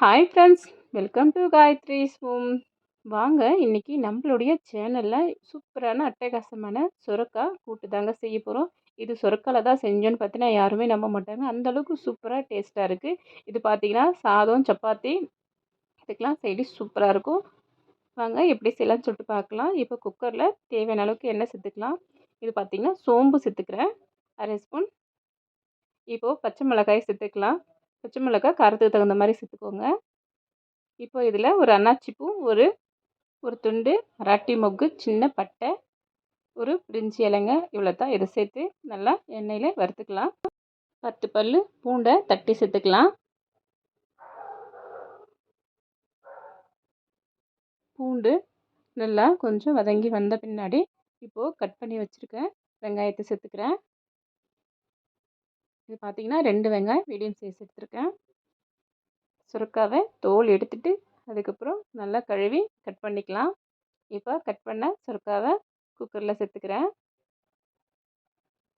Hi friends welcome to Gayathri's home வாங்க இன்றைக்கி நம்மளுடைய சேனலில் சூப்பரான அட்டகாசமான சுரக்கா கூட்டு தாங்க செய்ய போகிறோம் இது சொரக்கால தான் செஞ்சோன்னு பார்த்தீங்கன்னா யாருமே நம்ப மாட்டாங்க. அந்தளவுக்கு சூப்பராக டேஸ்ட்டாக இருக்குது இது பார்த்திங்கன்னா சாதம் சப்பாத்தி இதுக்கெலாம் சைடு சூப்பராக இருக்கும். வாங்க எப்படி செய்யலாம்னு சொல்லிட்டு பார்க்கலாம் இப்போ குக்கரில் தேவையான அளவுக்கு எண்ணெய் சேர்த்துக்கலாம். இது பார்த்திங்கன்னா சோம்பு சேர்த்துக்கிறேன். அரை ஸ்பூன் இப்போது பச்சை மிளகாய் சேர்த்துக்கலாம். பச்சை மிளகாய் காரத்துக்கு தகுந்த மாதிரி சேர்த்துக்கோங்க. இப்போ இதில் ஒரு அன்னாச்சிப்பூ ஒரு ஒரு துண்டு மராட்டி மொக்கு சின்ன பட்டை ஒரு பிரிஞ்சி இலைங்க இவ்வளோ தான் இதை சேர்த்து நல்லா எண்ணெயில் வறுத்துக்கலாம். பத்து பல் பூண்டை தட்டி சேர்த்துக்கலாம். பூண்டு நல்லா கொஞ்சம் வதங்கி வந்த பின்னாடி இப்போது கட் பண்ணி வச்சுருக்கேன் வெங்காயத்தை சேர்த்துக்கிறேன். இது பார்த்திங்கன்னா ரெண்டு வெங்காயம் மீடியம் சைஸ் எடுத்துருக்கேன். சுரக்காவை தோல் எடுத்துட்டு அதுக்கப்புறம் நல்லா கழுவி கட் பண்ணிக்கலாம். இப்போ கட் பண்ண சுரக்காவை குக்கரில் சேர்த்துக்கிறேன்.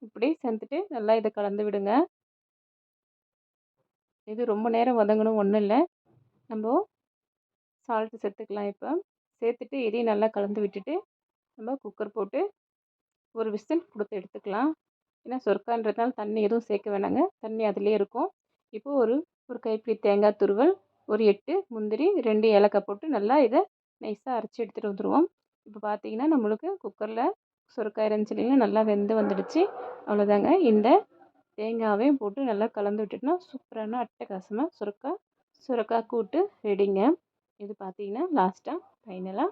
இப்படி சேர்த்துட்டு நல்லா இதை கலந்து விடுங்க. இது ரொம்ப நேரம் வதங்கணும் ஒன்றும் இல்லை. நம்ம சால்ட்டு சேர்த்துக்கலாம் இப்போ. சேர்த்துட்டு இதையும் நல்லா கலந்து விட்டுட்டு நம்ம குக்கர் போட்டு ஒரு விசில் கொடுத்து எடுத்துக்கலாம். ஏன்னா சொர்க்கான்றதுனால தண்ணி எதுவும் சேர்க்க வேணாங்க. தண்ணி அதிலே இருக்கும். இப்போது ஒரு ஒரு கைப்பிடி தேங்காய் துருவல் ஒரு எட்டு முந்திரி ரெண்டு ஏலக்காய் போட்டு நல்லா இதை நைஸாக அரைச்சி எடுத்துகிட்டு வந்துடுவோம் இப்போ பார்த்தீங்கன்னா நம்மளுக்கு குக்கரில் சுரக்காய் இருந்துச்சுன்னா நல்லா வெந்து வந்துடுச்சு. அவ்வளோதாங்க. இந்த தேங்காயையும் போட்டு நல்லா கலந்து விட்டுட்டுனா சூப்பரான அட்டகாசமாக சுரக்காய் சுரக்காய் கூட்டு ரெடிங்க இது பார்த்தீங்கன்னா லாஸ்ட்டாக ஃபைனலாக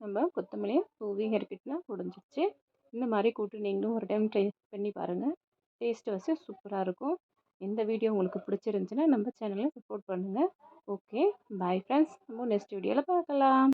நம்ம கொத்தமல்லியை தூவி இறக்கிட்டுனா முடிஞ்சிடுச்சு. இந்த மாதிரி கூட்டு நீங்களும் ஒரு டைம் ட்ரை பண்ணி பாருங்கள் டேஸ்ட்டு வச்சு சூப்பராக இருக்கும். இந்த வீடியோ உங்களுக்கு பிடிச்சிருந்துச்சின்னா நம்ம சேனலை சப்போர்ட் பண்ணுங்கள் ஓகே பாய் ஃப்ரெண்ட்ஸ் நம்ம நெக்ஸ்ட் வீடியோவில் பார்க்கலாம்.